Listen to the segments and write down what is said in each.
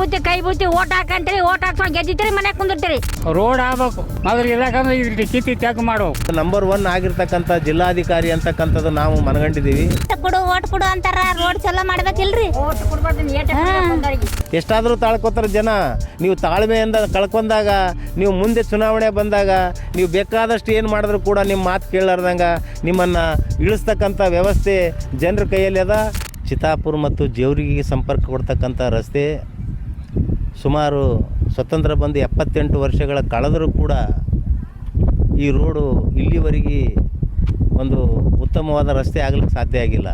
ಬುತ್ತಿ ಕೈ ಬುತ್ತಿ ಓಟ್ ಹಾಕಂತೀರಿ ಓಟ್ ಹಾಕ್ಸ್ಕೊಂಡು ಗೆದ್ದಿತ್ತೀರಿ ಮನ್ಯಾಗ ಕುಂದಿರ್ತೀರಿ. ರೋಡ್ ಆಗ್ಬೇಕು. ಮೊದಲು ಇಲ್ಲಕಂದ್ರೆ ಇಲ್ಲಿ ಕಿತ್ತಿ ತ್ಯಾಗ ಮಾಡ್ಬೇಕು ನಂಬರ್ ಒನ್ ಆಗಿರ್ತಕ್ಕಂಥ ಜಿಲ್ಲಾಧಿಕಾರಿ ಅಂತಕ್ಕಂಥದ್ದು ನಾವು ಮನಗಂಡಿದ್ದೀವಿ. ಕೊಡು ಓಟ್ ಕೊಡು ಅಂತಾರ ರೋಡ್ ಚಲೋ ಮಾಡ್ಬೇಕಿಲ್ರಿ? ಓಟ್ ಕೊಡ್ಬಾರ್ದು ಏಟ್ ಎಷ್ಟಾದರೂ ತಾಳ್ಕೊತಾರೆ ಜನ ನೀವು ತಾಳ್ಮೆಯಿಂದ ಕಳ್ಕೊಂಡಾಗ ನೀವು ಮುಂದೆ ಚುನಾವಣೆ ಬಂದಾಗ ನೀವು ಬೇಕಾದಷ್ಟು ಏನು ಮಾಡಿದ್ರು ಕೂಡ ನಿಮ್ಮ ಮಾತು ಕೇಳಾರ್ದಂಗ ನಿಮ್ಮನ್ನು ಇಳಿಸ್ತಕ್ಕಂಥ ವ್ಯವಸ್ಥೆ ಜನರ ಕೈಯಲ್ಲಿ ಅದ. ಚಿತ್ತಾಪುರ ಮತ್ತು ಜೇವರಿಗೆ ಸಂಪರ್ಕ ಕೊಡ್ತಕ್ಕಂಥ ರಸ್ತೆ ಸುಮಾರು ಸ್ವತಂತ್ರ ಬಂದು ಎಪ್ಪತ್ತೆಂಟು ವರ್ಷಗಳ ಕಳೆದರೂ ಕೂಡ ಈ ರೋಡು ಇಲ್ಲಿವರೆಗೆ ಒಂದು ಉತ್ತಮವಾದ ರಸ್ತೆ ಆಗಲಿಕ್ಕೆ ಸಾಧ್ಯ ಆಗಿಲ್ಲ.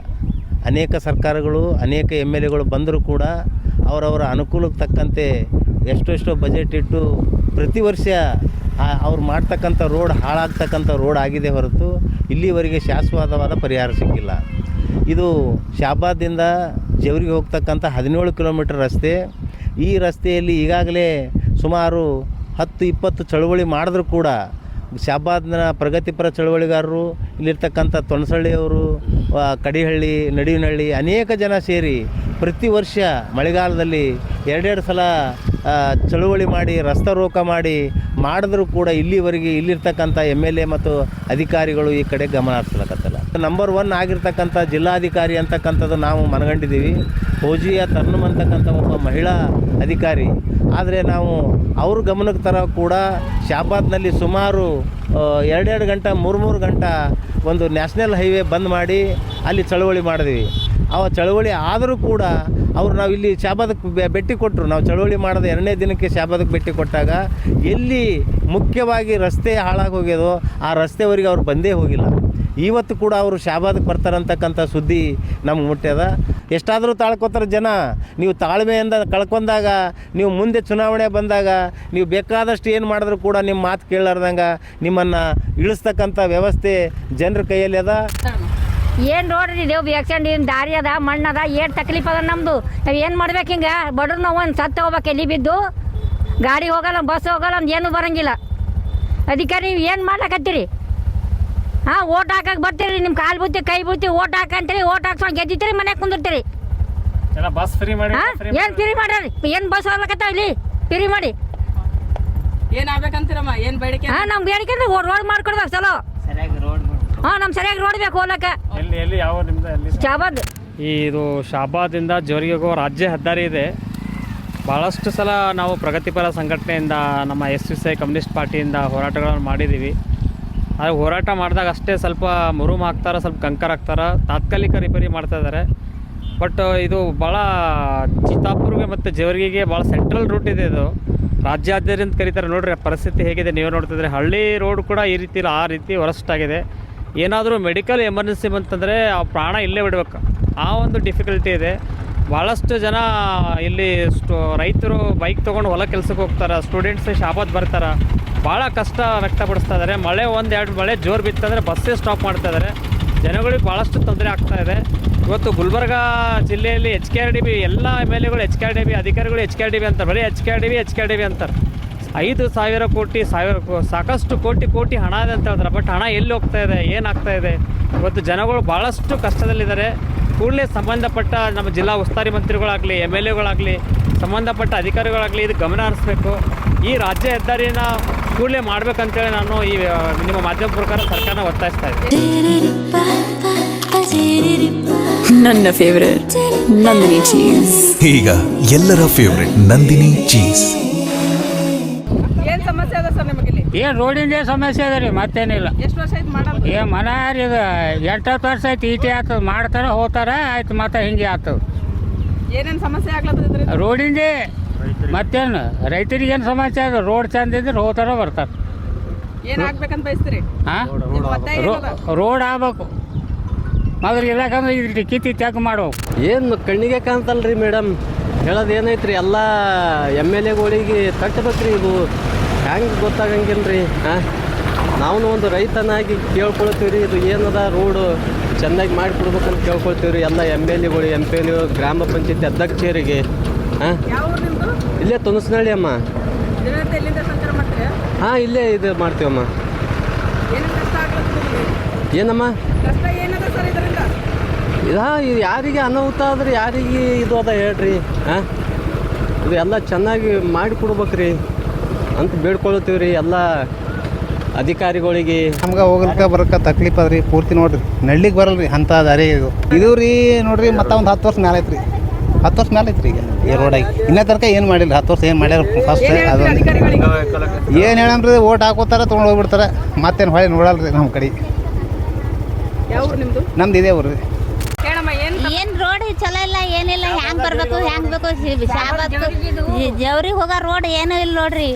ಅನೇಕ ಸರ್ಕಾರಗಳು, ಅನೇಕ ಎಂ ಎಲ್ ಎಗಳು ಬಂದರೂ ಕೂಡ ಅವರವರ ಅನುಕೂಲಕ್ಕೆ ತಕ್ಕಂತೆ ಎಷ್ಟೆಷ್ಟೋ ಬಜೆಟ್ ಇಟ್ಟು ಪ್ರತಿ ವರ್ಷ ಅವ್ರು ಮಾಡ್ತಕ್ಕಂಥ ರೋಡ್ ಹಾಳಾಗ್ತಕ್ಕಂಥ ರೋಡ್ ಆಗಿದೆ ಹೊರತು ಇಲ್ಲಿವರೆಗೆ ಶಾಶ್ವತವಾದ ಪರಿಹಾರ ಸಿಕ್ಕಿಲ್ಲ. ಇದು ಶಾಬಾದಿಂದ ಜವರಿಗೆ ಹೋಗ್ತಕ್ಕಂಥ ಹದಿನೇಳು ಕಿಲೋಮೀಟರ್ ರಸ್ತೆ ಈ ರಸ್ತೆಯಲ್ಲಿ ಈಗಾಗಲೇ ಸುಮಾರು ಹತ್ತು ಇಪ್ಪತ್ತು ಚಳುವಳಿ ಮಾಡಿದ್ರೂ ಕೂಡ ಶಾಬಾದ್ನ ಪ್ರಗತಿಪರ ಚಳುವಳಿಗಾರರು, ಇಲ್ಲಿರ್ತಕ್ಕಂಥ ತೊಣಸಳ್ಳಿಯವರು ಕಡಿಹಳ್ಳಿ, ನಡಿನಹಳ್ಳಿ ಅನೇಕ ಜನ ಸೇರಿ ಪ್ರತಿ ವರ್ಷ ಮಳೆಗಾಲದಲ್ಲಿ ಎರಡೆರಡು ಸಲ ಚಳುವಳಿ ಮಾಡಿ ರಸ್ತೆ ರೋಕ ಮಾಡಿ ಮಾಡಿದ್ರೂ ಕೂಡ ಇಲ್ಲಿವರೆಗೆ ಇಲ್ಲಿರ್ತಕ್ಕಂಥ ಎಂ ಎಲ್ ಎ ಮತ್ತು ಅಧಿಕಾರಿಗಳು ಈ ಕಡೆ ಗಮನ ಹರಿಸ್ಲಕತ್ತಲ್ಲ. ನಂಬರ್ ಒನ್ ಆಗಿರ್ತಕ್ಕಂಥ ಜಿಲ್ಲಾಧಿಕಾರಿ ಅಂತಕ್ಕಂಥದ್ದು ನಾವು ಮನಗಂಡಿದ್ದೀವಿ. ಫೌಜಿಯ ತರ್ನಮ್ ಅಂತಕ್ಕಂಥ ಒಬ್ಬ ಮಹಿಳಾ ಅಧಿಕಾರಿ. ಆದರೆ ನಾವು ಅವ್ರ ಗಮನಕ್ಕೆ ತರ ಕೂಡ ಶಾಬಾದ್ನಲ್ಲಿ ಸುಮಾರು ಎರಡೆರಡು ಗಂಟೆ ಮೂರು ಮೂರು ಗಂಟೆ ಒಂದು ನ್ಯಾಷನಲ್ ಹೈವೇ ಬಂದ್ ಮಾಡಿ ಅಲ್ಲಿ ಚಳವಳಿ ಮಾಡಿದ್ವಿ. ಆ ಚಳವಳಿ ಆದರೂ ಕೂಡ ಅವ್ರು ನಾವು ಇಲ್ಲಿ ಶಾಬಾದಕ್ಕೆ ಭೇಟಿ ಕೊಟ್ಟರು ನಾವು ಚಳವಳಿ ಮಾಡೋದು ಎರಡನೇ ದಿನಕ್ಕೆ ಶಾಬಾದಕ್ಕೆ ಭೇಟಿ ಕೊಟ್ಟಾಗ ಎಲ್ಲಿ ಮುಖ್ಯವಾಗಿ ರಸ್ತೆ ಹಾಳಾಗಿ ಹೋಗ್ಯದೋ ಆ ರಸ್ತೆವರೆಗೆ ಅವ್ರು ಬಂದೇ ಹೋಗಿಲ್ಲ. ಇವತ್ತು ಕೂಡ ಅವರು ಶಾಬಾದಕ್ಕೆ ಬರ್ತಾರಂತಕ್ಕಂಥ ಸುದ್ದಿ ನಮ್ಗೆ ಮುಟ್ಟ್ಯದ ಎಷ್ಟಾದರೂ ತಾಳ್ಕೊತಾರೆ ಜನ. ನೀವು ತಾಳ್ಮೆಯಿಂದ ಕಳ್ಕೊಂಡಾಗ, ನೀವು ಮುಂದೆ ಚುನಾವಣೆ ಬಂದಾಗ, ನೀವು ಬೇಕಾದಷ್ಟು ಏನು ಮಾಡಿದ್ರು ಕೂಡ ನಿಮ್ಮ ಮಾತು ಕೇಳಲಾರ್ದಂಗೆ ನಿಮ್ಮನ್ನು ಇಳಿಸ್ತಕ್ಕಂಥ ವ್ಯವಸ್ಥೆ ಜನರ ಕೈಯಲ್ಲಿ ಅದ. ಏನು ನೋಡ್ರಿ ದೇವ್ ಏನು ದಾರಿ ಅದ ಮಣ್ಣದ ಏಟ್ ತಕ್ಲೀಫ್ ಅದ ನಮ್ಮದು ನಾವು ಏನು ಮಾಡ್ಬೇಕು ಹಿಂಗೆ? ಬಡ್ರು ನಾವು ಒಂದು ಸತ್ತ ಹೋಗ್ಬೇಕು, ಎಲ್ಲಿ ಬಿದ್ದು? ಗಾಡಿ ಹೋಗಲ್ಲ, ಬಸ್ ಹೋಗಲ್ಲ, ಏನು ಬರಂಗಿಲ್ಲ. ಅದಕ್ಕೆ ನೀವು ಏನು ಮಾಡ್ಲಕತ್ತೀರಿ? ಹಾಂ ಓಟ್ ಹಾಕಕ್ ಬರ್ತೀರಿ ನಿಮ್ಮ ಕಾಲು ಬುತ್ತಿ ಕೈ ಬುತ್ತಿ ಓಟ್ ಹಾಕಂತೀರಿ ಓಟ್ ಹಾಕ್ಸ್ಕೊಂಡು ಗೆದ್ದಿತ್ತೀರಿ ಮನ್ಯಾಗ ಕುಂದಿರ್ತೀರಿ. ಎಲ್ಲ ಬಸ್ ಫ್ರೀ ಮಾಡಿ ಹಾಂ ಏನು ಫ್ರೀ ಮಾಡ್ರಿ ಏನು ಬಸ್ ಹೋಗ್ಲಕತ್ತಾವ ಇಲ್ಲಿ? ಫ್ರೀ ಮಾಡಿ. ಏನ್ ಆಗ್ಬೇಕಂತೀರಮ್ಮ? ಏನ್ ಬೇಡಿಕೆ? ಹಾ ನಮ್ ಬೇಡಿಕೆ ಅಂದ್ರೆ ರೋಡ್ ಮಾಡ್ಕೊಡ್ಬೇಕು ಚಲೋ. ಹಾ ನಮ್ ಸರಿಯಾಗಿ ರೋಡ್ ಬೇಕು ಹೋಗ್ಲಕ್ಕ. ಎಲ್ಲಿ ಎಲ್ಲಿ ಯಾವ ನಿಮ್ದು ಎಲ್ಲಿ? ಚಾಬದ್ ಈ ಇದು ಶಾಬಾದಿಂದ ಜೋರಿಗೆ ಹೋಗೋ ರಾಜ್ಯ ಹೆದ್ದಾರಿ ಇದೆ. ಭಾಳಷ್ಟು ಸಲ ನಾವು ಪ್ರಗತಿಪರ ಸಂಘಟನೆಯಿಂದ ನಮ್ಮ ಎಸ್ ಸಿ ಐ ಕಮ್ಯುನಿಸ್ಟ್ ಪಾರ್ಟಿಯಿಂದ ಹೋರಾಟಗಳನ್ನು ಮಾಡಿದ್ದೀವಿ. ಆದರೆ ಹೋರಾಟ ಮಾಡಿದಾಗ ಅಷ್ಟೇ ಸ್ವಲ್ಪ ಮುರುಮ್ ಹಾಕ್ತಾರೆ, ಸ್ವಲ್ಪ ಕಂಕರ್ ಹಾಕ್ತಾರೆ. ತಾತ್ಕಾಲಿಕ ರಿಪೇರಿ ಮಾಡ್ತಾ ಇದ್ದಾರೆ ಬಟ್ ಇದು ಭಾಳ ಚಿತ್ತಾಪುರ್ಗೆ ಮತ್ತು ಜೇವರ್ಗಿಗೆ ಭಾಳ ಸೆಂಟ್ರಲ್ ರೂಟ್ ಇದೆ ಇದು. ರಾಜ್ಯಾದ್ಯಂತ ಕರೀತಾರೆ. ನೋಡ್ರಿ ಪರಿಸ್ಥಿತಿ ಹೇಗಿದೆ. ನೀವು ನೋಡ್ತಿದ್ರೆ ಹಳ್ಳಿ ರೋಡ್ ಕೂಡ ಈ ರೀತಿ ಆ ರೀತಿ ವರಸ್ಟಾಗಿದೆ ಏನಾದರೂ ಮೆಡಿಕಲ್ ಎಮರ್ಜೆನ್ಸಿ ಬಂತಂದರೆ ಆ ಪ್ರಾಣ ಇಲ್ಲೇ ಬಿಡ್ಬೇಕು. ಆ ಒಂದು ಡಿಫಿಕಲ್ಟಿ ಇದೆ. ಭಾಳಷ್ಟು ಜನ ಇಲ್ಲಿ ಸ್ಟು ರೈತರು ಬೈಕ್ ತೊಗೊಂಡು ಹೊಲ ಕೆಲ್ಸಕ್ಕೆ ಹೋಗ್ತಾರೆ ಸ್ಟೂಡೆಂಟ್ಸ್ ಶಾಪತ್ ಬರ್ತಾರೆ. ಭಾಳ ಕಷ್ಟ ವ್ಯಕ್ತಪಡಿಸ್ತಾ ಇದ್ದಾರೆ ಮಳೆ ಒಂದು ಎರಡು ಮಳೆ ಜೋರು ಬಿತ್ತಂದರೆ ಬಸ್ಸೇ ಸ್ಟಾಪ್ ಮಾಡ್ತಾ ಇದ್ದಾರೆ ಜನಗಳಿಗೆ ಭಾಳಷ್ಟು ತೊಂದರೆ ಆಗ್ತಾ ಇದೆ. ಇವತ್ತು ಗುಲ್ಬರ್ಗ ಜಿಲ್ಲೆಯಲ್ಲಿ H K R D B ಎಲ್ಲ ಎಂ ಎಲ್ ಎಗಳು H K R D B ಅಧಿಕಾರಿಗಳು H K R D B ಅಂತಾರೆ. ಬರೀ H K R D B H K R D B ಅಂತಾರೆ. ಐದು ಸಾವಿರ ಕೋಟಿ, ಸಾವಿರ ಸಾಕಷ್ಟು ಕೋಟಿ ಕೋಟಿ ಹಣ ಇದೆ ಅಂತ ಹೇಳ್ತಾರೆ. ಬಟ್ ಹಣ ಎಲ್ಲಿ ಹೋಗ್ತಾ ಇದೆ ಏನಾಗ್ತಾ ಇದೆ? ಇವತ್ತು ಜನಗಳು ಭಾಳಷ್ಟು ಕಷ್ಟದಲ್ಲಿದ್ದಾರೆ. ಕೂಡಲೇ ಸಂಬಂಧಪಟ್ಟ ನಮ್ಮ ಜಿಲ್ಲಾ ಉಸ್ತುವಾರಿ ಮಂತ್ರಿಗಳಾಗಲಿ ಎಂ ಎಲ್ ಎಗಳಾಗಲಿ ಸಂಬಂಧಪಟ್ಟ ಅಧಿಕಾರಿಗಳಾಗಲಿ ಇದು ಗಮನ ಹರಿಸ್ಬೇಕು. ಈ ರಾಜ್ಯ ಹೆದ್ದಾರಿನ ಕೂಡಲೇ ಮಾಡ್ಬೇಕಂತೇಳಿ ನಾನು ಈ ನಿಮ್ಮ ಮಾಧ್ಯಮ ಪ್ರಕಾರ ಸರ್ಕಾರನ ಒತ್ತಾಯಿಸ್ತಾ ಇದ್ದೀನಿ. ನನ್ನ ಫೇವರೇಟ್ ನಂದಿನಿ ಚೀಸ್ ಈಗ ಎಲ್ಲರ ಫೇವರೇಟ್ ನಂದಿನಿ ಚೀಸ್ ಏನು ಸಮಸ್ಯೆ ಅದ ಸರ್ ನಿಮಗೆ ಇಲ್ಲಿ ಏನು ರೋಡಿಂದೇ ಸಮಸ್ಯೆ ಅದ ರೀ ಮತ್ತೇನಿಲ್ಲ. ಎಷ್ಟು ವರ್ಷ ಆಯ್ತು ಮಾಡಲ್ಲ ಏ ಮನ ರೀ ಇದು ಎಂಟತ್ತು ವರ್ಷ ಆಯ್ತು ಈಟಿ ಆತದ ಮಾಡ್ತಾರ ಹೋಗ್ತಾರ ಆಯ್ತು ಮತ್ತೆ ಹಿಂಗೆ ಆತದ. ಏನೇನು ಸಮಸ್ಯೆ ಆಗ್ಲತ್ತದ್ರಿ ರೋಡಿಂದೇ ಮತ್ತೇನು ರೈತರಿಗೆ ಏನು ಸಮಸ್ಯೆ ಅದ ರೋಡ್ ಚಂದ ಇದ್ರೆ ಹೋಗ್ತಾರ ಬರ್ತಾರೆ. ಏನು ಆಗ್ಬೇಕಂತ ಬಯಸ್ತೀರಿ? ಹಾಂ? ರೋಡ್ ಆಗ್ಬೇಕು. ಮೊದಲು ಇಲ್ಲಕಂದ್ರೆ ಇದು ಕಿತ್ತಿ ತ್ಯಾಗ ಮಾಡ್ಬೇಕು. ಏನು ಕಣ್ಣಿಗೆ ಕಾಣ್ತಲ್ರಿ ಮೇಡಮ್ ಹೇಳೋದು ಏನೈತ್ರಿ ಎಲ್ಲ ಎಂ ಎಲ್ ಎಗಳಿಗೆ ಕಟ್ಟಬೇಕ್ರಿ ಇದು ಹ್ಯಾಂಗೆ ರೀ ಹಾಂ ನಾವು ಒಂದು ರೈತನಾಗಿ ಕೇಳ್ಕೊಳ್ತೀವಿ ರೀ ಇದು ಏನದ ರೋಡು ಚೆನ್ನಾಗಿ ಮಾಡಿಕೊಡ್ಬೇಕಂತ ಕೇಳ್ಕೊಳ್ತೀವಿ ರೀ ಎಲ್ಲ ಎಂ ಎಲ್ ಎಗಳು ಎಂ ಪಿ ಎಲ್ ಗ್ರಾಮ ಪಂಚಾಯತಿ ಅಧ್ಯಕ್ಷರಿಗೆ ಹಾಂ ಇಲ್ಲೇ ತುನಸ್ನಳ್ಳಿ ಅಮ್ಮ. ಹಾಂ ಇಲ್ಲೇ ಇದು ಮಾಡ್ತೀವಮ್ಮ ಏನಮ್ಮ? ಇದರಿಂದ? ಇದು ಯಾರಿಗೆ ಅನಾಹುತ ಆದ್ರೆ ಯಾರಿಗೆ ಇದು ಅದ ಹೇಳ್ರಿ ಹಾಂ ಇದು ಎಲ್ಲ ಚೆನ್ನಾಗಿ ಮಾಡಿಕೊಡ್ಬೇಕ್ರಿ. ಅಂತ ಬೇಡ್ಕೊಳ್ತೀವಿ ರೀ ಎಲ್ಲ ಅಧಿಕಾರಿಗಳಿಗೆ. ನಮ್ಗೆ ಹೋಗ್ಲಿಕ್ಕೆ ಬರಕ್ಕೆ ತಕ್ಲೀಫ್ ಅದ್ರಿ ಪೂರ್ತಿ ನೋಡ್ರಿ. ನಳ್ಳಿಗೆ ಬರಲ್ರಿ ಅಂಥ ದಾರಿ ಇದು. ಇದು ರೀ ನೋಡ್ರಿ ಮತ್ತೆ ಒಂದು ಹತ್ತು ವರ್ಷ ಮೇಲೆ ಐತ್ರಿ. ಹತ್ತು ವರ್ಷ ಮೇಲೆ ಐತ್ರಿ ಈಗ ಈ ರೋಡಾಗಿ ಇನ್ನೇ ತನಕ ಏನು ಮಾಡಿಲ್ಲ ಹತ್ತು ವರ್ಷ ಏನು ಮಾಡ್ಯಾರ ಫಸ್ಟ್ ಅದೊಂದು. ಅಧಿಕಾರಿಗಳಿಗೆ? ಏನು ಹೇಳಮ್ರಿ ಓಟ್ ಹಾಕೋತಾರ ತೊಗೊಂಡು ಹೋಗ್ಬಿಡ್ತಾರೆ. ಮತ್ತೇನು ಹೊಳೆ ನೋಡಲ್ರಿ ನಮ್ಮ ಕಡೆ. ನಿಮ್ದು? ಇದೇ ಊರು ಏನು ರೋಡ್ ಚಲೋ ಇಲ್ಲ ಏನಿಲ್ಲ ಹ್ಯಾಂಗ್ ಬರ್ಬೇಕು ಹ್ಯಾಂಗ್ ಬೇಕು ಜವ್ರಿಗೆ ಹೋಗೋ ರೋಡ್ ಏನೂ ಇಲ್ಲ ನೋಡ್ರಿ.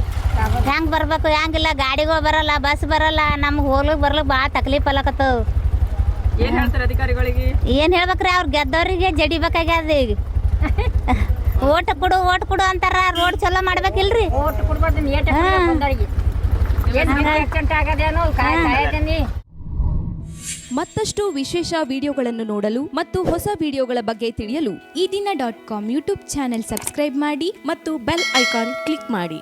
ಹ್ಯಾಂಗ್ ಬರ್ಬೇಕು ಹೆಂಗಿಲ್ಲ ಗಾಡಿಗಳು ಬರಲ್ಲ ಬಸ್ ಬರಲ್ಲ ನಮ್ಗೆ ಹೋಗ್ಲಿಕ್ಕೆ ಬರ್ಲಿಕ್ಕೆ ಭಾಳ ತಕ್ಲೀಫ್ ಅಲ್ಲಕತ್ತವ ಏನ್ ಹೇಳ್ತಾರೆ ಅಧಿಕಾರಿಗಳಿಗೆ? ಏನ್ ಹೇಳ್ಬೇಕ್ರಿ ಅವ್ರು ಗೆದ್ದವ್ರಿಗೆ ಜಡಿಬೇಕಾಗ್ಯದ ಈಗ. ಓಟ್ ಕೊಡು ಓಟ್ ಕೊಡು ಅಂತಾರ ರೋಡ್ ಚಲೋ ಮಾಡ್ಬೇಕಿಲ್ರಿ? ಓಟ್ ಕೊಡ್ಬಾರ್ದು ಏಟ್ ಬಂದವರಿಗೆ. ಏನು ಆಕ್ಸಿಡೆಂಟ್ ಆಗದೇನೋ ಕಾಯ್ತೀನಿ. ಮತ್ತಷ್ಟು ವಿಶೇಷ ವಿಡಿಯೋಗಳನ್ನು ನೋಡಲು ಮತ್ತು ಹೊಸ ವಿಡಿಯೋಗಳ ಬಗ್ಗೆ ತಿಳಿಯಲು Ee Dina dot com YouTube channel subscribe ಮಾಡಿ ಮತ್ತು ಬೆಲ್ ಐಕಾನ್ ಕ್ಲಿಕ್ ಮಾಡಿ.